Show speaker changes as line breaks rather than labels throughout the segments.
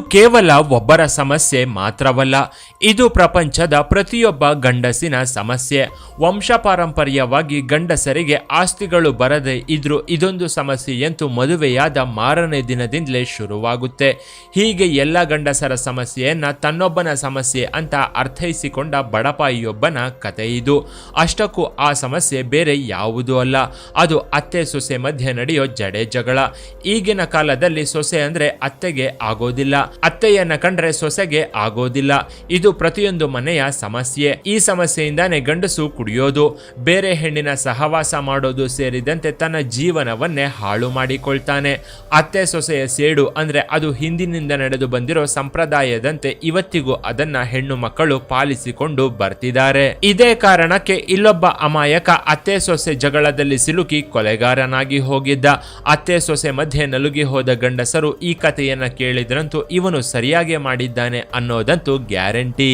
ಕೇವಲ ಒಬ್ಬರ ಸಮಸ್ಯೆ ಮಾತ್ರವಲ್ಲ, ಇದು ಪ್ರಪಂಚದ ಪ್ರತಿಯೊಬ್ಬ ಗಂಡಸಿನ ಸಮಸ್ಯೆ. ವಂಶಪಾರಂಪರ್ಯವಾಗಿ ಗಂಡಸರಿಗೆ ಆಸ್ತಿಗಳು ಬರದೆ ಇದ್ರೂ ಇದೊಂದು ಸಮಸ್ಯೆಯಂತೂ ಮದುವೆಯಾದ ಮಾರನೇ ದಿನದಿಂದಲೇ ಶುರುವಾಗುತ್ತೆ. ಹೀಗೆ ಎಲ್ಲ ಗಂಡಸರ ಸಮಸ್ಯೆಯನ್ನ ತನ್ನೊಬ್ಬನ ಸಮಸ್ಯೆ ಅಂತ ಅರ್ಥೈಸಿಕೊಂಡ ಬಡಪಾಯಿಯೊಬ್ಬನ ಕತೆ ಇದು. ಅಷ್ಟಕ್ಕೂ ಆ ಸಮಸ್ಯೆ ಬೇರೆ ಯಾವುದೂ ಅಲ್ಲ, ಅದು ಅತ್ತೆ ಸೊಸೆ ಮಧ್ಯೆ ನಡೆಯೋ ಜಡೆ ಜಗಳ ಈಗಿನ ಕಾಲದಲ್ಲಿ ಸೊಸೆ ಅಂದ್ರೆ ಅತ್ತೆಗೆ ಆಗೋದಿಲ್ಲ. ಅತ್ತೆಯನ್ನ ಕಂಡ್ರೆ ಸೊಸೆಗೆ ಆಗೋದಿಲ್ಲ. ಇದು ಪ್ರತಿಯೊಂದು ಮನೆಯ ಸಮಸ್ಯೆ. ಈ ಸಮಸ್ಯೆಯಿಂದಾನೆ ಗಂಡಸು ಕುಡಿಯೋದು, ಬೇರೆ ಹೆಣ್ಣಿನ ಸಹವಾಸ ಮಾಡೋದು ಸೇರಿದಂತೆ ತನ್ನ ಜೀವನವನ್ನೇ ಹಾಳು ಮಾಡಿಕೊಳ್ತಾನೆ. ಅತ್ತೆ ಸೊಸೆಯ ಸೇಡು ಅಂದ್ರೆ ಅದು ಹಿಂದಿನಿಂದ ನಡೆದು ಬಂದಿರೋ ಸಂಪ್ರದಾಯದಂತೆ ಇವತ್ತಿಗೂ ಅದನ್ನ ಹೆಣ್ಣು ಮಕ್ಕಳು ಪಾಲಿಸಿಕೊಂಡು ಬರ್ತಿದ್ದಾರೆ. ಇದೇ ಕಾರಣಕ್ಕೆ ಇಲ್ಲೊಬ್ಬ ಅಮಾಯಕ ಅತ್ತೆ ಸೊಸೆ ಜಗಳದಲ್ಲಿ ಸಿಲುಕಿ ಕೊಲೆಗಾರನಾಗಿ ಹೋಗಿದ್ದ. ಅತ್ತೆ ಸೊಸೆ ಮಧ್ಯೆ ನಲುಗಿ ಹೋದ ಗಂಡಸರು ಈ ಕಥೆಯನ್ನ ಕೇಳಿದ್ರಂತೂ ಇವನು ಸರಿಯಾಗಿ ಮಾಡಿದ್ದಾನೆ ಅನ್ನೋದಂತೂ ಗ್ಯಾರಂಟಿ.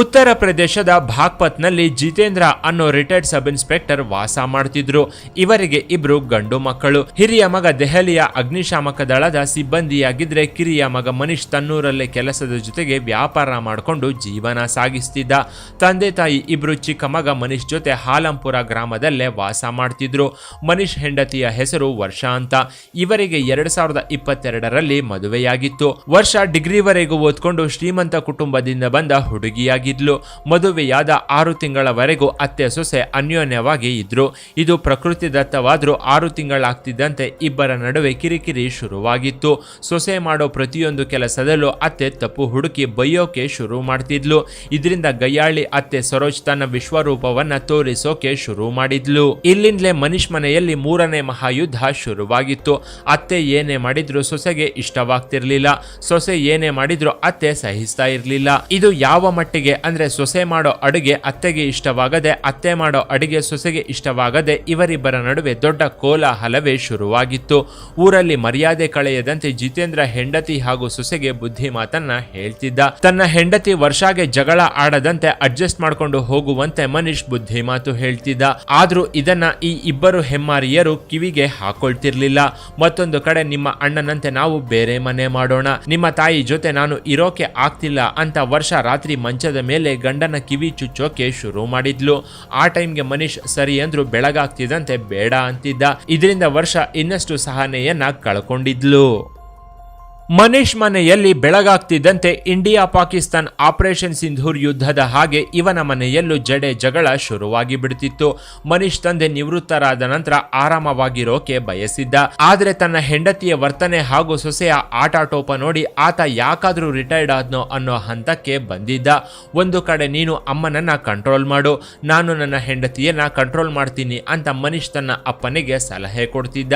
ಉತ್ತರ ಪ್ರದೇಶದ ಭಾಗ್ಪತ್ನಲ್ಲಿ ಜಿತೇಂದ್ರ ಅನ್ನೋ ರಿಟೈರ್ಡ್ ಸಬ್ ಇನ್ಸ್ಪೆಕ್ಟರ್ ವಾಸ ಮಾಡ್ತಿದ್ರು. ಇವರಿಗೆ ಇಬ್ರು ಗಂಡು ಮಕ್ಕಳು. ಹಿರಿಯ ಮಗ ದೆಹಲಿಯ ಅಗ್ನಿಶಾಮಕ ದಳದ ಸಿಬ್ಬಂದಿಯಾಗಿದ್ರೆ ಕಿರಿಯ ಮಗ ಮನೀಶ್ ತನ್ನೂರಲ್ಲೇ ಕೆಲಸದ ಜೊತೆಗೆ ವ್ಯಾಪಾರ ಮಾಡಿಕೊಂಡು ಜೀವನ ಸಾಗಿಸ್ತಿದ್ದ. ತಂದೆ ತಾಯಿ ಇಬ್ರು ಚಿಕ್ಕ ಮಗ ಮನೀಶ್ ಜೊತೆ ಹಾಲಂಪುರ ಗ್ರಾಮದಲ್ಲೇ ವಾಸ ಮಾಡ್ತಿದ್ರು. ಮನೀಶ್ ಹೆಂಡತಿಯ ಹೆಸರು ವರ್ಷ ಅಂತ. ಇವರಿಗೆ ಎರಡ್ ಸಾವಿರದ ಇಪ್ಪತ್ತೆರಡರಲ್ಲಿ ಮದುವೆಯಾಗಿತ್ತು. ವರ್ಷ ಡಿಗ್ರಿವರೆಗೂ ಓದ್ಕೊಂಡು ಶ್ರೀಮಂತ ಕುಟುಂಬದಿಂದ ಬಂದ ಹುಡುಗಿಯಾಗಿದ್ಲು ಮದುವೆಯಾದ ಆರು ತಿಂಗಳವರೆಗೂ ಅತ್ತೆ ಸೊಸೆ ಅನ್ಯೋನ್ಯವಾಗಿ ಇದ್ರು. ಇದು ಪ್ರಕೃತಿ ದತ್ತವಾದರೂ ಆರು ತಿಂಗಳಾಗ್ತಿದ್ದಂತೆ ಇಬ್ಬರ ನಡುವೆ ಕಿರಿಕಿರಿ ಶುರುವಾಗಿತ್ತು. ಸೊಸೆ ಮಾಡೋ ಪ್ರತಿಯೊಂದು ಕೆಲಸದಲ್ಲೂ ಅತ್ತೆ ತಪ್ಪು ಹುಡುಕಿ ಬೈಯೋಕೆ ಶುರು ಮಾಡ್ತಿದ್ಲು. ಇದರಿಂದ ಗಯ್ಯಾಳಿ ಅತ್ತೆ ಸರೋಜ್ ತನ್ನ ವಿಶ್ವರೂಪವನ್ನ ತೋರಿಸೋಕೆ ಶುರು ಮಾಡಿದ್ಲು. ಇಲ್ಲಿಂದಲೇ ಮನೀಶ್ ಮನೆಯಲ್ಲಿ ಮೂರನೇ ಮಹಾಯುದ್ಧ ಶುರುವಾಗಿತ್ತು. ಅತ್ತೆ ಏನೇ ಮಾಡಿದ್ರು ಸೊಸೆಗೆ ಇಷ್ಟವಾಗ್ತಿರ್ಲಿಲ್ಲ. ಸೊಸೆ ಏನೇ ಮಾಡಿದ್ರು ಅತ್ತೆ ಸಹಿಸ್ತಾ ಇರಲಿಲ್ಲ. ಇದು ಯಾವ ಮಟ್ಟಿಗೆ ಅಂದ್ರೆ ಸೊಸೆ ಮಾಡೋ ಅಡುಗೆ ಅತ್ತೆಗೆ ಇಷ್ಟವಾಗದೆ, ಅತ್ತೆ ಮಾಡೋ ಅಡುಗೆ ಸೊಸೆಗೆ ಇಷ್ಟವಾಗದೆ ಇವರಿಬ್ಬರ ನಡುವೆ ದೊಡ್ಡ ಕೋಲಾಹಲವೇ ಶುರುವಾಗಿತ್ತು. ಊರಲ್ಲಿ ಮರ್ಯಾದೆ ಕಳೆಯದಂತೆ ಜಿತೇಂದ್ರ ಹೆಂಡತಿ ಹಾಗೂ ಸೊಸೆಗೆ ಬುದ್ಧಿ ಮಾತನ್ನ ಹೇಳ್ತಿದ್ದ. ತನ್ನ ಹೆಂಡತಿ ವರ್ಷಾಗೆ ಜಗಳ ಆಡದಂತೆ ಅಡ್ಜಸ್ಟ್ ಮಾಡ್ಕೊಂಡು ಹೋಗುವಂತೆ ಮನೀಶ್ ಬುದ್ಧಿ ಮಾತು ಹೇಳ್ತಿದ್ದ. ಆದ್ರೂ ಇದನ್ನ ಈ ಇಬ್ಬರು ಹೆಮ್ಮಾರಿಯರು ಕಿವಿಗೆ ಹಾಕೊಳ್ತಿರ್ಲಿಲ್ಲ. ಮತ್ತೊಂದು ಕಡೆ, ನಿಮ್ಮ ಅಣ್ಣನಂತೆ ನಾವು ಬೇರೆ ಮನೆ ಮಾಡೋಣ. ನಿಮ್ಮ ತಾಯಿ ಜೊತೆ ನಾನು ಇರೋಕೆ ಆಗ್ತಿಲ್ಲ ಅಂತ ವರ್ಷ ರಾತ್ರಿ ಮಂಚದ ಮೇಲೆ ಗಂಡನ ಕಿವಿ ಚುಚ್ಚೋಕೆ ಶುರು ಮಾಡಿದ್ಲು. ಆ ಟೈಮ್ಗೆ ಮನೀಶ್, ಸರಿ ಅಂದ್ರು ಬೆಳಗಾಗ್ತಿದಂತೆ ಬೇಡ ಅಂತಿದ್ದ. ಇದರಿಂದ ವರ್ಷ ಇನ್ನಷ್ಟು ಸಹನೆಯನ್ನ ಕಳ್ಕೊಂಡಿದ್ಲು. ಮನೀಶ್ ಮನೆಯಲ್ಲಿ ಬೆಳಗಾಗ್ತಿದ್ದಂತೆ ಇಂಡಿಯಾ ಪಾಕಿಸ್ತಾನ್ ಆಪರೇಷನ್ ಸಿಂಧೂರ್ ಯುದ್ಧದ ಹಾಗೆ ಇವನ ಮನೆಯಲ್ಲೂ ಜಡೆ ಜಗಳ ಶುರುವಾಗಿ ಬಿಡ್ತಿತ್ತು. ಮನೀಶ್ ತಂದೆ ನಿವೃತ್ತರಾದ ನಂತರ ಆರಾಮವಾಗಿರೋಕೆ ಬಯಸಿದ್ದ. ಆದರೆ ತನ್ನ ಹೆಂಡತಿಯ ವರ್ತನೆ ಹಾಗೂ ಸೊಸೆಯ ಆಟಾಟೋಪ ನೋಡಿ ಆತ ಯಾಕಾದ್ರೂ ರಿಟೈರ್ಡ್ ಆದ್ನೋ ಅನ್ನೋ ಹಂತಕ್ಕೆ ಬಂದಿದ್ದ. ಒಂದು ಕಡೆ ನೀನು ಅಮ್ಮನನ್ನ ಕಂಟ್ರೋಲ್ ಮಾಡು, ನಾನು ನನ್ನ ಹೆಂಡತಿಯನ್ನ ಕಂಟ್ರೋಲ್ ಮಾಡ್ತೀನಿ ಅಂತ ಮನೀಶ್ ತನ್ನ ಅಪ್ಪನಿಗೆ ಸಲಹೆ ಕೊಡ್ತಿದ್ದ.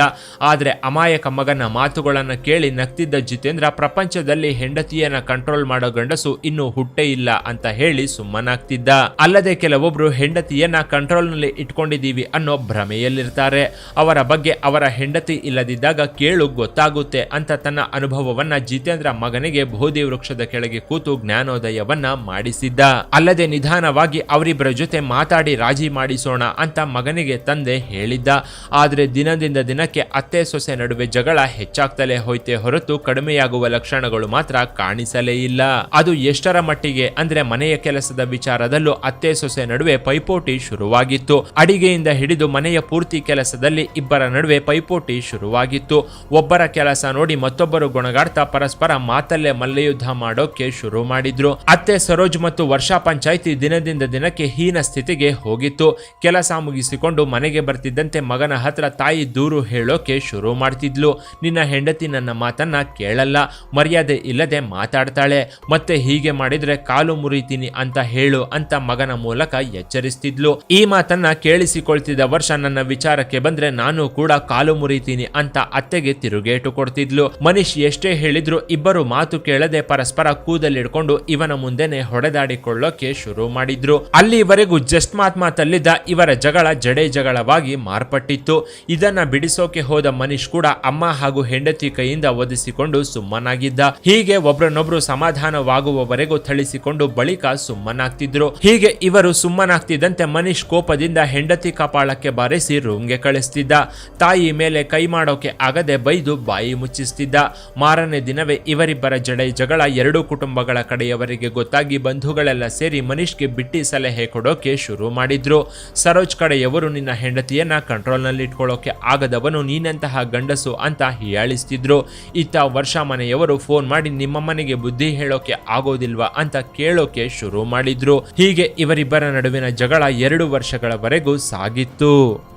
ಆದರೆ ಅಮಾಯಕ ಮಗನ ಮಾತುಗಳನ್ನು ಕೇಳಿ ನಗ್ತಿದ್ದ ಜಿತೇಂದ್ರ ಪ್ರಪಂಚದಲ್ಲಿ ಹೆಂಡತಿಯನ್ನ ಕಂಟ್ರೋಲ್ ಮಾಡೋ ಗಂಡಸು ಇನ್ನು ಹುಟ್ಟೆ ಇಲ್ಲ ಅಂತ ಹೇಳಿ ಸುಮ್ಮನಾಗ್ತಿದ್ದ. ಅಲ್ಲದೆ ಕೆಲವೊಬ್ರು ಹೆಂಡತಿಯನ್ನ ಕಂಟ್ರೋಲ್ನಲ್ಲಿ ಇಟ್ಕೊಂಡಿದ್ದೀವಿ ಅನ್ನೋ ಭ್ರಮೆಯಲ್ಲಿರ್ತಾರೆ. ಅವರ ಬಗ್ಗೆ ಅವರ ಹೆಂಡತಿ ಇಲ್ಲದಿದ್ದಾಗ ಕೇಳು ಗೊತ್ತಾಗುತ್ತೆ ಅಂತ ತನ್ನ ಅನುಭವವನ್ನ ಜಿತೇಂದ್ರ ಮಗನಿಗೆ ಬೋಧಿ ವೃಕ್ಷದ ಕೆಳಗೆ ಕೂತು ಜ್ಞಾನೋದಯವನ್ನ ಮಾಡಿಸಿದ್ದ. ಅಲ್ಲದೆ ನಿಧಾನವಾಗಿ ಅವರಿಬ್ಬರ ಜೊತೆ ಮಾತಾಡಿ ರಾಜಿ ಮಾಡಿಸೋಣ ಅಂತ ಮಗನಿಗೆ ತಂದೆ ಹೇಳಿದ್ದ. ಆದ್ರೆ ದಿನದಿಂದ ದಿನಕ್ಕೆ ಅತ್ತೆ ಸೊಸೆ ನಡುವೆ ಜಗಳ ಹೆಚ್ಚಾಗ್ತಲೇ ಹೋಯ್ತೆ ಹೊರತು ಕಡಿಮೆಯಾಗುವ ಲಕ್ಷಣಗಳು ಮಾತ್ರ ಕಾಣಿಸಲೇ ಇಲ್ಲ. ಅದು ಎಷ್ಟರ ಮಟ್ಟಿಗೆ ಅಂದ್ರೆ ಮನೆಯ ಕೆಲಸದ ವಿಚಾರದಲ್ಲೂ ಅತ್ತೆ ಸೊಸೆ ನಡುವೆ ಪೈಪೋಟಿ ಶುರುವಾಗಿತ್ತು. ಅಡಿಗೆಯಿಂದ ಹಿಡಿದು ಮನೆಯ ಪೂರ್ತಿ ಕೆಲಸದಲ್ಲಿ ಇಬ್ಬರ ನಡುವೆ ಪೈಪೋಟಿ ಶುರುವಾಗಿತ್ತು. ಒಬ್ಬರ ಕೆಲಸ ನೋಡಿ ಮತ್ತೊಬ್ಬರು ಗುಣಗಾಡ್ತಾ ಪರಸ್ಪರ ಮಾತಲ್ಲೇ ಮಲ್ಲಯುದ್ಧ ಮಾಡೋಕೆ ಶುರು ಮಾಡಿದ್ರು. ಅತ್ತೆ ಸರೋಜ್ ಮತ್ತು ವರ್ಷಾ ಪಂಚಾಯಿತಿ ದಿನದಿಂದ ದಿನಕ್ಕೆ ಹೀನ ಸ್ಥಿತಿಗೆ ಹೋಗಿತ್ತು. ಕೆಲಸ ಮುಗಿಸಿಕೊಂಡು ಮನೆಗೆ ಬರ್ತಿದ್ದಂತೆ ಮಗನ ಹತ್ರ ತಾಯಿ ದೂರು ಹೇಳೋಕೆ ಶುರು ಮಾಡ್ತಿದ್ಲು. ನಿನ್ನ ಹೆಂಡತಿ ನನ್ನ ಮಾತನ್ನ ಕೇಳಲ್ಲ ಮರ್ಯಾದೆ ಇಲ್ಲದೆ ಮಾತಾಡ್ತಾಳೆ. ಮತ್ತೆ ಹೀಗೆ ಮಾಡಿದ್ರೆ ಕಾಲು ಮುರಿತೀನಿ ಅಂತ ಹೇಳು ಅಂತ ಮಗನ ಮೂಲಕ ಎಚ್ಚರಿಸ್ತಿದ್ಲು. ಈ ಮಾತನ್ನ ಕೇಳಿಸಿಕೊಳ್ತಿದ್ದ ವರ್ಷ ನನ್ನ ವಿಚಾರಕ್ಕೆ ಬಂದ್ರೆ ನಾನು ಕೂಡ ಕಾಲು ಮುರಿತೀನಿ ಅಂತ ಅತ್ತೆಗೆ ತಿರುಗೇಟು ಕೊಡ್ತಿದ್ಲು. ಮನೀಶ್ ಎಷ್ಟೇ ಹೇಳಿದ್ರು ಇಬ್ಬರು ಮಾತು ಕೇಳದೆ ಪರಸ್ಪರ ಕೂದಲಿಡ್ಕೊಂಡು ಇವನ ಮುಂದೆನೆ ಹೊಡೆದಾಡಿಕೊಳ್ಳೋಕೆ ಶುರು ಮಾಡಿದ್ರು. ಅಲ್ಲಿವರೆಗೂ ಜಸ್ಟ್ ಮಾತ್ ಮಾತಲ್ಲಿದ್ದ ಇವರ ಜಗಳ ಜಡೆ ಜಗಳವಾಗಿ ಮಾರ್ಪಟ್ಟಿತ್ತು. ಇದನ್ನ ಬಿಡಿಸೋಕೆ ಹೋದ ಮನೀಶ್ ಕೂಡ ಅಮ್ಮ ಹಾಗೂ ಹೆಂಡತಿ ಕೈಯಿಂದ ಒದಿಸಿಕೊಂಡು ಸುಮ್ಮನಾಗಿದ್ದ. ಹೀಗೆ ಒಬ್ರನ್ನೊಬ್ರು ಸಮಾಧಾನವಾಗುವವರೆಗೂ ಥಳಿಸಿಕೊಂಡು ಬಳಿಕ ಸುಮ್ಮನಾಗ್ತಿದ್ರು. ಹೀಗೆ ಇವರು ಸುಮ್ಮನಾಗ್ತಿದ್ದಂತೆ ಮನೀಶ್ ಕೋಪದಿಂದ ಹೆಂಡತಿ ಕಪಾಳಕ್ಕೆ ಬಾರಿಸಿ ರೂಮ್ಗೆ ಕಳಿಸ್ತಿದ್ದ. ತಾಯಿ ಮೇಲೆ ಕೈ ಮಾಡೋಕೆ ಆಗದೆ ಬೈದು ಬಾಯಿ ಮುಚ್ಚಿಸ್ತಿದ್ದ. ಮಾರನೇ ದಿನವೇ ಇವರಿಬ್ಬರ ಜಡೆ ಜಗಳ ಎರಡೂ ಕುಟುಂಬಗಳ ಕಡೆಯವರಿಗೆ ಗೊತ್ತಾಗಿ ಬಂಧುಗಳೆಲ್ಲ ಸೇರಿ ಮನೀಶ್ಗೆ ಬಿಟ್ಟಿ ಸಲಹೆ ಕೊಡೋಕೆ ಶುರು ಮಾಡಿದ್ರು. ಸರೋಜ್ ಕಡೆಯವರು, ನಿನ್ನ ಹೆಂಡತಿಯನ್ನ ಕಂಟ್ರೋಲ್ನಲ್ಲಿ ಇಟ್ಕೊಳ್ಳೋಕೆ ಆಗದವನು ನೀನಂತಹ ಗಂಡಸು ಅಂತ ಹೀಯಾಳಿಸ್ತಿದ್ರು. ಇತ್ತ ವರ್ಷ ಮನೆಯವರು ಫೋನ್ ಮಾಡಿ, ನಿಮ್ಮ ಮನೆಗೆ ಬುದ್ಧಿ ಹೇಳೋಕೆ ಆಗೋದಿಲ್ವಾ? ಅಂತ ಕೇಳೋಕೆ ಶುರು ಮಾಡಿದ್ರು. ಹೀಗೆ ಇವರಿಬ್ಬರ ನಡುವಿನ ಜಗಳ ಎರಡು ವರ್ಷಗಳವರೆಗೂ ಸಾಗಿತ್ತು.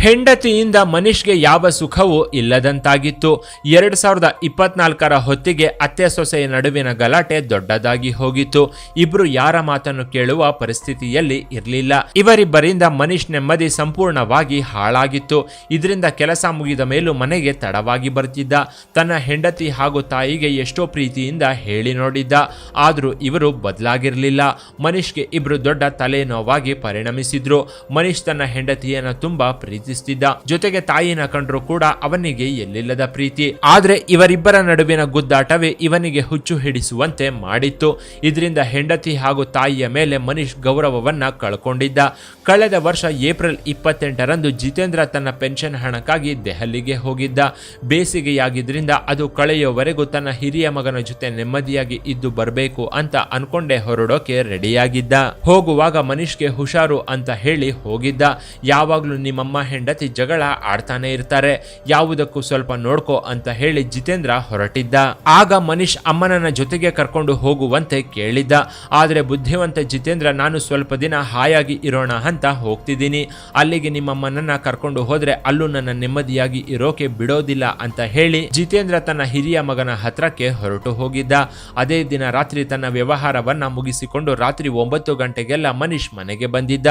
ಹೆಂಡತಿಯಿಂದ ಮನೀಶ್ಗೆ ಯಾವ ಸುಖವೂ ಇಲ್ಲದಂತಾಗಿತ್ತು. ಎರಡ್ ಸಾವಿರದ ಇಪ್ಪತ್ನಾಲ್ಕರ ಹೊತ್ತಿಗೆ ಅತ್ತೆ ಸೊಸೆಯ ನಡುವಿನ ಗಲಾಟೆ ದೊಡ್ಡದಾಗಿ ಹೋಗಿತ್ತು. ಇಬ್ರು ಯಾರ ಮಾತನ್ನು ಕೇಳುವ ಪರಿಸ್ಥಿತಿಯಲ್ಲಿ ಇರಲಿಲ್ಲ. ಇವರಿಬ್ಬರಿಂದ ಮನೀಶ್ ನೆಮ್ಮದಿ ಸಂಪೂರ್ಣವಾಗಿ ಹಾಳಾಗಿತ್ತು. ಇದರಿಂದ ಕೆಲಸ ಮುಗಿದ ಮೇಲೂ ಮನೆಗೆ ತಡವಾಗಿ ಬರ್ತಿದ್ದ. ತನ್ನ ಹೆಂಡತಿ ಹಾಗೂ ತಾಯಿಗೆ ಎಷ್ಟೋ ಪ್ರೀತಿಯಿಂದ ಹೇಳಿ ನೋಡಿದ್ದ. ಆದರೂ ಇವರು ಬದಲಾಗಿರಲಿಲ್ಲ. ಮನೀಶ್ಗೆ ಇಬ್ರು ದೊಡ್ಡ ತಲೆನೋವಾಗಿ ಪರಿಣಮಿಸಿದ್ರು. ಮನೀಶ್ ತನ್ನ ಹೆಂಡತಿಯನ್ನು ತುಂಬಾ ಪ್ರೀತಿಸ್ತಿದ್ದ ಜೊತೆಗೆ ತಾಯಿನ ಕಂಡ್ರು ಕೂಡ ಅವನಿಗೆ ಎಲ್ಲಿಲ್ಲದ ಪ್ರೀತಿ. ಆದ್ರೆ ಇವರಿಬ್ಬರ ನಡುವಿನ ಗುದ್ದಾಟವೇ ಇವನಿಗೆ ಹುಚ್ಚು ಹಿಡಿಸುವಂತೆ ಮಾಡಿತ್ತು. ಇದರಿಂದ ಹೆಂಡತಿ ಹಾಗೂ ತಾಯಿಯ ಮೇಲೆ ಮನೀಶ್ ಗೌರವವನ್ನ ಕಳ್ಕೊಂಡಿದ್ದ. ಕಳೆದ ವರ್ಷ ಏಪ್ರಿಲ್ ಇಪ್ಪತ್ತೆಂಟರಂದು ಜಿತೇಂದ್ರ ತನ್ನ ಪೆನ್ಷನ್ ಹಣಕ್ಕಾಗಿ ದೆಹಲಿಗೆ ಹೋಗಿದ್ದ. ಬೇಸಿಗೆಯಾಗಿದ್ರಿಂದ ಅದು ಕಳೆಯುವವರೆಗೂ ತನ್ನ ಹಿರಿಯ ಮಗನ ಜೊತೆ ನೆಮ್ಮದಿಯಾಗಿ ಇದ್ದು ಬರಬೇಕು ಅಂತ ಅನ್ಕೊಂಡೇ ಹೊರಡೋಕೆ ರೆಡಿಯಾಗಿದ್ದ. ಹೋಗುವಾಗ ಮನೀಶ್ಗೆ ಹುಷಾರು ಅಂತ ಹೇಳಿ ಹೋಗಿದ್ದ. ಯಾವಾಗ್ಲೂ ನಿಮ್ಮಮ್ಮ ಹೆಂಡತಿ ಜಗಳ ಆಡ್ತಾನೆ ಇರ್ತಾರೆ. ಯಾವುದಕ್ಕೂ ಸ್ವಲ್ಪ ನೋಡ್ಕೋ ಅಂತ ಹೇಳಿ ಜಿತೇಂದ್ರ ಹೊರಟಿದ್ದ. ಆಗ ಮನೀಶ್ ಅಮ್ಮನನ್ನ ಜೊತೆಗೆ ಕರ್ಕೊಂಡು ಹೋಗುವಂತೆ ಕೇಳಿದ್ದ. ಆದರೆ ಬುದ್ಧಿವಂತ ಜಿತೇಂದ್ರ, ನಾನು ಸ್ವಲ್ಪ ದಿನ ಹಾಯಾಗಿ ಇರೋಣ ಅಂತ ಹೋಗ್ತಿದ್ದೀನಿ. ಅಲ್ಲಿಗೆ ನಿಮ್ಮಮ್ಮನನ್ನ ಕರ್ಕೊಂಡು ಹೋದ್ರೆ ಅಲ್ಲೂ ನನ್ನ ನೆಮ್ಮದಿಯಾಗಿ ಇರೋಕೆ ಬಿಡೋದಿಲ್ಲ ಅಂತ ಹೇಳಿ ಜಿತೇಂದ್ರ ತನ್ನ ಹಿರಿಯ ಮಗನ ಹತ್ರಕ್ಕೆ ಹೊರಟು ಹೋಗಿದ್ದ. ಅದೇ ದಿನ ರಾತ್ರಿ ತನ್ನ ವ್ಯವಹಾರವನ್ನ ಮುಗಿಸಿಕೊಂಡು ರಾತ್ರಿ ಒಂಬತ್ತು ಗಂಟೆಗೆಲ್ಲ ಮನೀಶ್ ಮನೆಗೆ ಬಂದಿದ್ದ.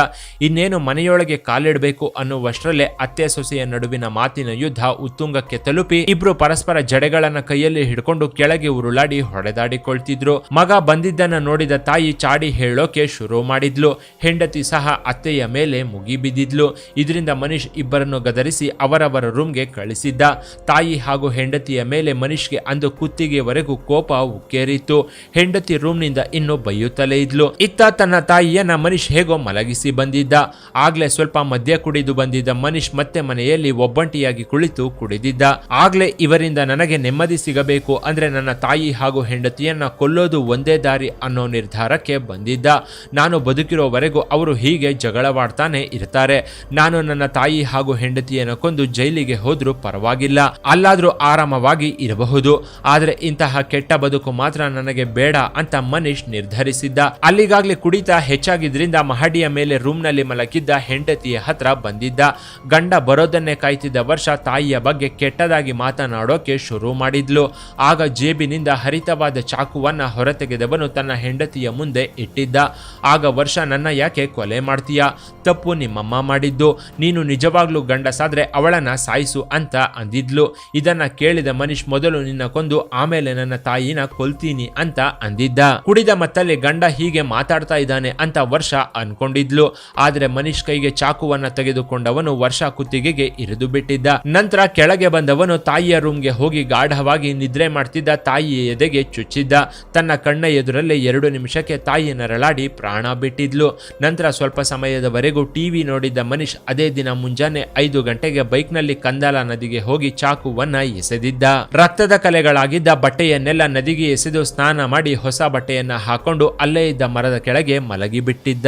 ಇನ್ನೇನು ಮನೆಯೊಳಗೆ ಕಾಲಿಡಬೇಕು ಅನ್ನುವಷ್ಟರಲ್ಲೇ ಅತ್ತೆ ಸೊಸೆಯ ನಡುವಿನ ಮಾತಿನ ಯುದ್ಧ ಉತ್ತುಂಗಕ್ಕೆ ತಲುಪಿ ಇಬ್ರು ಪರಸ್ಪರ ಜಡೆಗಳನ್ನ ಕೈಯಲ್ಲಿ ಹಿಡ್ಕೊಂಡು ಕೆಳಗೆ ಉರುಳಾಡಿ ಹೊಡೆದಾಡಿಕೊಳ್ತಿದ್ರು. ಮಗ ಬಂದಿದ್ದನ್ನ ನೋಡಿದ ತಾಯಿ ಚಾಡಿ ಹೇಳೋಕೆ ಶುರು ಮಾಡಿದ್ಲು. ಹೆಂಡತಿ ಸಹ ಅತ್ತೆಯ ಮೇಲೆ ಮುಗಿಬಿದ್ದಿದ್ಲು ಇದರಿಂದ ಮನೀಶ್ ಇಬ್ಬರನ್ನು ಗದರಿಸಿ ಅವರವರ ರೂಮ್ಗೆ ಕಳಿಸಿದ್ದ. ತಾಯಿ ಹಾಗೂ ಹೆಂಡತಿಯ ಮೇಲೆ ಮನೀಶ್ಗೆ ಅಂದು ಕುತ್ತಿಗೆವರೆಗೂ ಕೋಪ ಉಕ್ಕೇರಿತ್ತು. ಹೆಂಡತಿ ರೂಮ್ನಿಂದ ಇನ್ನು ಬೈಯುತ್ತಲೇ ಇದ್ಲು. ಇತ್ತ ತನ್ನ ತಾಯಿಯನ್ನ ಮನೀಶ್ ಹೇಗೋ ಮಲಗಿಸಿ ಬಂದಿದ್ದ. ಆಗ್ಲೇ ಸ್ವಲ್ಪ ಮದ್ಯ ಕುಡಿದು ಬಂದಿದ್ದ ಮನೀಶ್ ಮತ್ತೆ ಮನೆಯಲ್ಲಿ ಒಬ್ಬಂಟಿಯಾಗಿ ಕುಳಿತು ಕುಡಿದಿದ್ದ. ಆಗ್ಲೇ ಇವರಿಂದ ನನಗೆ ನೆಮ್ಮದಿ ಸಿಗಬೇಕು ಅಂದ್ರೆ ನನ್ನ ತಾಯಿ ಹಾಗೂ ಹೆಂಡತಿಯನ್ನ ಕೊಲ್ಲೋದು ಒಂದೇ ದಾರಿ ಅನ್ನೋ ನಿರ್ಧಾರಕ್ಕೆ ಬಂದಿದ್ದ. ನಾನು ಬದುಕಿರೋವರೆಗೂ ಅವರು ಹೀಗೆ ಜಗಳವಾಡ್ತಾನೆ ಇರ್ತಾರೆ. ನಾನು ನನ್ನ ತಾಯಿ ಹಾಗೂ ಹೆಂಡತಿಯನ್ನ ಕೊಂದು ಜೈಲಿಗೆ ಹೋದ್ರೂ ಪರವಾಗಿಲ್ಲ. ಅಲ್ಲಾದ್ರೂ ಆರಾಮವಾಗಿ ಇರಬಹುದು. ಆದ್ರೆ ಇಂತಹ ಕೆಟ್ಟ ಬದುಕು ಮಾತ್ರ ನನಗೆ ಬೇಡ ಅಂತ ಮನೀಶ್ ನಿರ್ಧರಿಸಿದ್ದ. ಅಲ್ಲಿಗಾಗ್ಲೇ ಕುಡಿತ ಹೆಚ್ಚಾಗಿದ್ರಿಂದ ಮಹಡಿಯ ಮೇಲೆ ರೂಮ್ನಲ್ಲಿ ಮಲಗಿದ್ದ ಹೆಂಡತಿಯ ಹತ್ರ ಬಂದಿದ್ದ. ಗಂಡ ಬರೋದನ್ನೇ ಕಾಯ್ತಿದ್ದ ವರ್ಷ ತಾಯಿಯ ಬಗ್ಗೆ ಕೆಟ್ಟದಾಗಿ ಮಾತನಾಡೋಕೆ ಶುರು ಮಾಡಿದ್ಲು. ಆಗ ಜೇಬಿನಿಂದ ಹರಿತವಾದ ಚಾಕುವನ್ನ ಹೊರತೆಗೆದವನು ತನ್ನ ಹೆಂಡತಿಯ ಮುಂದೆ ಇಟ್ಟಿದ್ದ. ಆಗ ವರ್ಷ, ನನ್ನ ಯಾಕೆ ಕೊಲೆ ಮಾಡ್ತೀಯಾ? ತಪ್ಪು ನಿಮ್ಮಮ್ಮ ಮಾಡಿದ್ದು. ನೀನು ನಿಜವಾಗ್ಲೂ ಗಂಡಸಾದ್ರೆ ಅವಳನ್ನ ಸಾಯಿಸು ಅಂತ ಅಂದಿದ್ಲು. ಇದನ್ನ ಕೇಳಿದ ಮನೀಶ್ ಮೊದಲು ನಿನ್ನ ಕೊಂದು, ಆಮೇಲೆ ನನ್ನ ತಾಯಿನ ಕೊಲ್ತೀನಿ ಅಂತ ಅಂದಿದ್ದ. ಕುಡಿದ ಮತ್ತಲ್ಲಿ ಗಂಡ ಹೀಗೆ ಮಾತಾಡ್ತಾ ಇದ್ದಾನೆ ಅಂತ ವರ್ಷ ಅನ್ಕೊಂಡಿದ್ಲು. ಆದ್ರೆ ಮನೀಶ್ ಕೈಗೆ ಚಾಕುವನ್ನ ತೆಗೆದುಕೊಂಡವನು ವರ್ಷ ಕುತ್ತಿಗೆಗೆ ಇರಿದು ಬಿಟ್ಟಿದ್ದ. ನಂತರ ಕೆಳಗೆ ಬಂದವನು ತಾಯಿಯ ರೂಮ್ಗೆ ಹೋಗಿ ಗಾಢವಾಗಿ ನಿದ್ರೆ ಮಾಡ್ತಿದ್ದ. ತಾಯಿಯ ಎದೆಗೆ ಚುಚ್ಚಿದ್ದ. ತನ್ನ ಕಣ್ಣ ಎದುರಲ್ಲೇ ಎರಡು ನಿಮಿಷಕ್ಕೆ ತಾಯಿ ನರಳಾಡಿ ಪ್ರಾಣ ಬಿಟ್ಟಿದ್ಲು. ನಂತರ ಸ್ವಲ್ಪ ಸಮಯದವರೆಗೂ ಟಿವಿ ನೋಡಿದ್ದ ಮನೀಶ್ ಅದೇ ದಿನ ಮುಂಜಾನೆ ಐದು ಗಂಟೆಗೆ ಬೈಕ್ನಲ್ಲಿ ಕಂದಾಲ ನದಿಗೆ ಹೋಗಿ ಚಾಕುವನ್ನ ಎಸೆದಿದ್ದ. ರಕ್ತದ ಕಲೆಗಳಾಗಿದ್ದ ಬಟ್ಟೆಯನ್ನೆಲ್ಲ ನದಿಗೆ ಎಸೆದು ಸ್ನಾನ ಮಾಡಿ ಹೊಸ ಬಟ್ಟೆಯನ್ನ ಹಾಕೊಂಡು ಅಲ್ಲೇ ಇದ್ದ ಮರದ ಕೆಳಗೆ ಮಲಗಿಬಿಟ್ಟಿದ್ದ.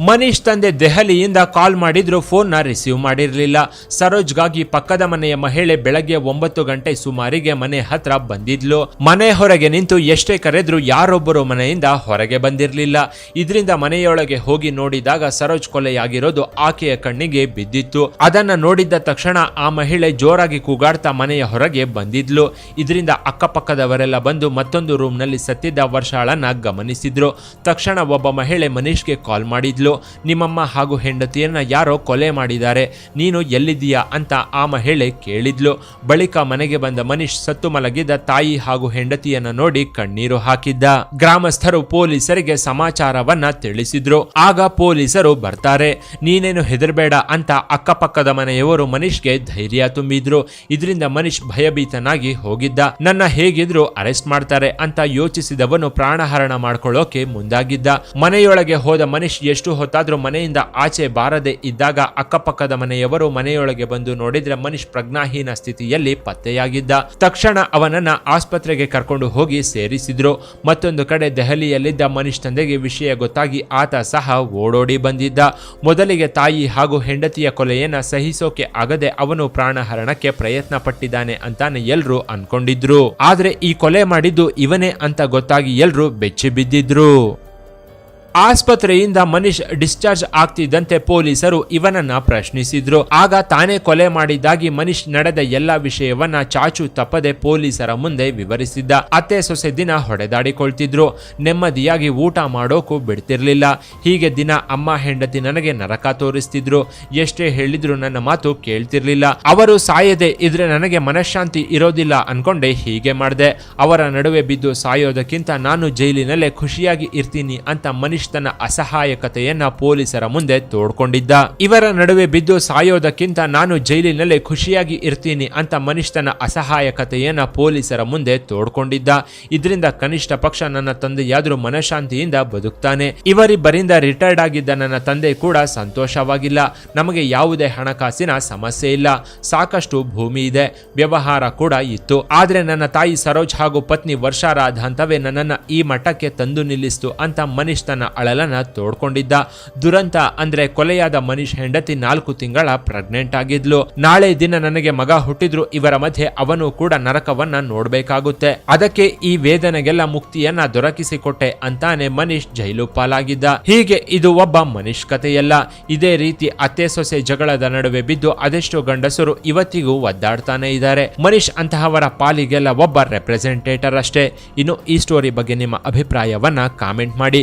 ಮನೀಶ್ ತಂದೆ ದೆಹಲಿಯಿಂದ ಕಾಲ್ ಮಾಡಿದ್ರು ಫೋನ್ನ ರಿಸೀವ್ ಮಾಡಿರಲಿಲ್ಲ. ಸರೋಜ್ಗಾಗಿ ಪಕ್ಕದ ಮನೆಯ ಮಹಿಳೆ ಬೆಳಗ್ಗೆ ಒಂಬತ್ತು ಗಂಟೆ ಸುಮಾರಿಗೆ ಮನೆ ಹತ್ರ ಬಂದಿದ್ಲು. ಮನೆ ಹೊರಗೆ ನಿಂತು ಎಷ್ಟೇ ಕರೆದ್ರು ಯಾರೊಬ್ಬರು ಮನೆಯಿಂದ ಹೊರಗೆ ಬಂದಿರಲಿಲ್ಲ. ಇದರಿಂದ ಮನೆಯೊಳಗೆ ಹೋಗಿ ನೋಡಿದಾಗ ಸರೋಜ್ ಕೊಲೆಯಾಗಿರೋದು ಆಕೆಯ ಕಣ್ಣಿಗೆ ಬಿದ್ದಿತ್ತು. ಅದನ್ನ ನೋಡಿದ್ದ ತಕ್ಷಣ ಆ ಮಹಿಳೆ ಜೋರಾಗಿ ಕೂಗಾಡ್ತಾ ಮನೆಯ ಹೊರಗೆ ಬಂದಿದ್ಲು. ಇದರಿಂದ ಅಕ್ಕಪಕ್ಕದವರೆಲ್ಲ ಬಂದು ಮತ್ತೊಂದು ರೂಮ್ನಲ್ಲಿ ಸತ್ತಿದ್ದ ವರ್ಷಾಳನ್ನ ಗಮನಿಸಿದ್ರು. ತಕ್ಷಣ ಒಬ್ಬ ಮಹಿಳೆ ಮನೀಶ್ಗೆ ಕಾಲ್ ಮಾಡಿದ್ಲು. ನಿಮ್ಮಮ್ಮ ಹಾಗೂ ಹೆಂಡತಿಯನ್ನ ಯಾರೋ ಕೊಲೆ ಮಾಡಿದ್ದಾರೆ, ನೀನು ಎಲ್ಲಿದ್ದೀಯಾ ಅಂತ ಆ ಮಹಿಳೆ ಕೇಳಿದ್ಲು. ಬಳಿಕ ಮನೆಗೆ ಬಂದ ಮನೀಶ್ ಸತ್ತು ಮಲಗಿದ್ದ ತಾಯಿ ಹಾಗೂ ಹೆಂಡತಿಯನ್ನ ನೋಡಿ ಕಣ್ಣೀರು ಹಾಕಿದ್ದ. ಗ್ರಾಮಸ್ಥರು ಪೊಲೀಸರಿಗೆ ಸಮಾಚಾರವನ್ನ ತಿಳಿಸಿದ್ರು. ಆಗ ಪೊಲೀಸರು ಬರ್ತಾರೆ, ನೀನೇನು ಹೆದರ್ಬೇಡ ಅಂತ ಅಕ್ಕಪಕ್ಕದ ಮನೆಯವರು ಮನೀಶ್ಗೆ ಧೈರ್ಯ ತುಂಬಿದ್ರು. ಇದರಿಂದ ಮನೀಶ್ ಭಯಭೀತನಾಗಿ ಹೋಗಿದ್ದ. ನನ್ನ ಹೇಗಿದ್ರು ಅರೆಸ್ಟ್ ಮಾಡ್ತಾರೆ ಅಂತ ಯೋಚಿಸಿದವನು ಪ್ರಾಣಹರಣ ಮಾಡ್ಕೊಳ್ಳೋಕೆ ಮುಂದಾಗಿದ್ದ. ಮನೆಯೊಳಗೆ ಹೋದ ಮನೀಶ್ ಎಷ್ಟು ಹೊತ್ತಾದ್ರೂ ಮನೆಯಿಂದ ಆಚೆ ಬಾರದೆ ಇದ್ದಾಗ ಅಕ್ಕಪಕ್ಕದ ಮನೆಯವರು ಮನೆಯೊಳಗೆ ಬಂದು ನೋಡಿದ್ರೆ ಮನೀಶ್ ಪ್ರಜ್ಞಾಹೀನ ಸ್ಥಿತಿಯಲ್ಲಿ ಪತ್ತೆಯಾಗಿದ್ದ. ತಕ್ಷಣ ಅವನನ್ನ ಆಸ್ಪತ್ರೆಗೆ ಕರ್ಕೊಂಡು ಹೋಗಿ ಸೇರಿಸಿದ್ರು. ಮತ್ತೊಂದು ಕಡೆ ದೆಹಲಿಯಲ್ಲಿದ್ದ ಮನೀಶ್ ತಂದೆಗೆ ವಿಷಯ ಗೊತ್ತಾಗಿ ಆತ ಸಹ ಓಡೋಡಿ ಬಂದಿದ್ದ. ಮೊದಲಿಗೆ ತಾಯಿ ಹಾಗೂ ಹೆಂಡತಿಯ ಕೊಲೆಯನ್ನ ಸಹಿಸೋಕೆ ಆಗದೆ ಅವನು ಪ್ರಾಣಹರಣಕ್ಕೆ ಪ್ರಯತ್ನ ಪಟ್ಟಿದ್ದಾನೆ ಅಂತಾನೆ ಎಲ್ರು ಅನ್ಕೊಂಡಿದ್ರು. ಆದ್ರೆ ಈ ಕೊಲೆ ಮಾಡಿದ್ದು ಇವನೇ ಅಂತ ಗೊತ್ತಾಗಿ ಎಲ್ರು ಬೆಚ್ಚಿ ಬಿದ್ದಿದ್ರು ಆಸ್ಪತ್ರೆಯಿಂದ ಮನೀಶ್ ಡಿಸ್ಚಾರ್ಜ್ ಆಗ್ತಿದ್ದಂತೆ ಪೊಲೀಸರು ಇವನನ್ನ ಪ್ರಶ್ನಿಸಿದ್ರು. ಆಗ ತಾನೇ ಕೊಲೆ ಮಾಡಿದ್ದಾಗಿ ಮನೀಶ್ ನಡೆದ ಎಲ್ಲ ವಿಷಯವನ್ನ ಚಾಚು ತಪ್ಪದೆ ಪೊಲೀಸರ ಮುಂದೆ ವಿವರಿಸಿದ್ದ. ಅತ್ತೆ ಸೊಸೆ ದಿನ ಹೊಡೆದಾಡಿಕೊಳ್ತಿದ್ರು. ನೆಮ್ಮದಿಯಾಗಿ ಊಟ ಮಾಡೋಕು ಬಿಡ್ತಿರ್ಲಿಲ್ಲ. ಹೀಗೆ ದಿನ ಅಮ್ಮ ಹೆಂಡತಿ ನನಗೆ ನರಕ ತೋರಿಸ್ತಿದ್ರು. ಎಷ್ಟೇ ಹೇಳಿದ್ರು ನನ್ನ ಮಾತು ಕೇಳ್ತಿರ್ಲಿಲ್ಲ. ಅವರು ಸಾಯದೆ ಇದ್ರೆ ನನಗೆ ಮನಃಶಾಂತಿ ಇರೋದಿಲ್ಲ ಅನ್ಕೊಂಡೆ ಹೀಗೆ ಮಾಡಿದೆ. ಅವರ ನಡುವೆ ಬಿದ್ದು ಸಾಯೋದಕ್ಕಿಂತ ನಾನು ಜೈಲಿನಲ್ಲೇ ಖುಷಿಯಾಗಿ ಇರ್ತೀನಿ ಅಂತ ಮನೀಶ್ ತನ್ನ ಅಸಹಾಯಕತೆಯನ್ನ ಪೊಲೀಸರ ಮುಂದೆ ತೋಡ್ಕೊಂಡಿದ್ದ. ಇವರ ನಡುವೆ ಬಿದ್ದು ಸಾಯೋದಕ್ಕಿಂತ ನಾನು ಜೈಲಿನಲ್ಲೇ ಖುಷಿಯಾಗಿ ಇರ್ತೀನಿ ಅಂತ ಮನೀಶ್ ತನ್ನ ಅಸಹಾಯಕತೆಯನ್ನ ಪೊಲೀಸರ ಮುಂದೆ ತೋಡ್ಕೊಂಡಿದ್ದ. ಇದರಿಂದ ಕನಿಷ್ಠ ಪಕ್ಷ ನನ್ನ ತಂದೆಯಾದ್ರೂ ಮನಃಶಾಂತಿಯಿಂದ ಬದುಕ್ತಾನೆ. ಇವರಿಬ್ಬರಿಂದ ರಿಟೈರ್ಡ್ ಆಗಿದ್ದ ನನ್ನ ತಂದೆ ಕೂಡ ಸಂತೋಷವಾಗಿಲ್ಲ. ನಮಗೆ ಯಾವುದೇ ಹಣಕಾಸಿನ ಸಮಸ್ಯೆ ಇಲ್ಲ. ಸಾಕಷ್ಟು ಭೂಮಿ ಇದೆ. ವ್ಯವಹಾರ ಕೂಡ ಇತ್ತು. ಆದ್ರೆ ನನ್ನ ತಾಯಿ ಸರೋಜ್ ಹಾಗೂ ಪತ್ನಿ ವರ್ಷಾರಾಧಾಂತವೇ ನನ್ನನ್ನ ಈ ಮಠಕ್ಕೆ ತಂದು ನಿಲ್ಲಿಸ್ತು ಅಂತ ಮನೀಶ್ ತನ್ನ ಅಳಲನ್ನ ತೋಡ್ಕೊಂಡಿದ್ದ. ದುರಂತ ಅಂದ್ರೆ ಕೊಲೆಯಾದ ಮನೀಶ್ ಹೆಂಡತಿ ನಾಲ್ಕು ತಿಂಗಳ ಪ್ರೆಗ್ನೆಂಟ್ ಆಗಿದ್ಲು. ನಾಳೆ ದಿನ ನನಗೆ ಮಗ ಹುಟ್ಟಿದ್ರು, ಇವರ ಮಧ್ಯೆ ಅವನು ಕೂಡ ನರಕವನ್ನ ನೋಡ್ಬೇಕಾಗುತ್ತೆ. ಅದಕ್ಕೆ ಈ ವೇದನೆಗೆಲ್ಲ ಮುಕ್ತಿಯನ್ನ ದೊರಕಿಸಿಕೊಟ್ಟೆ ಅಂತಾನೆ ಮನೀಶ್ ಜೈಲು ಪಾಲಾಗಿದ್ದ. ಹೀಗೆ ಇದು ಒಬ್ಬ ಮನೀಶ್ ಕಥೆಯಲ್ಲ. ಇದೇ ರೀತಿ ಅತ್ತೆ ಸೊಸೆ ಜಗಳದ ನಡುವೆ ಬಿದ್ದು ಅದೆಷ್ಟೋ ಗಂಡಸರು ಇವತ್ತಿಗೂ ಒದ್ದಾಡ್ತಾನೆ ಇದ್ದಾರೆ. ಮನೀಶ್ ಅಂತಹವರ ಪಾಲಿಗೆಲ್ಲ ಒಬ್ಬ ರೆಪ್ರೆಸೆಂಟೇಟರ್ ಅಷ್ಟೇ. ಇನ್ನು ಈ ಸ್ಟೋರಿ ಬಗ್ಗೆ ನಿಮ್ಮ ಅಭಿಪ್ರಾಯವನ್ನ ಕಾಮೆಂಟ್ ಮಾಡಿ.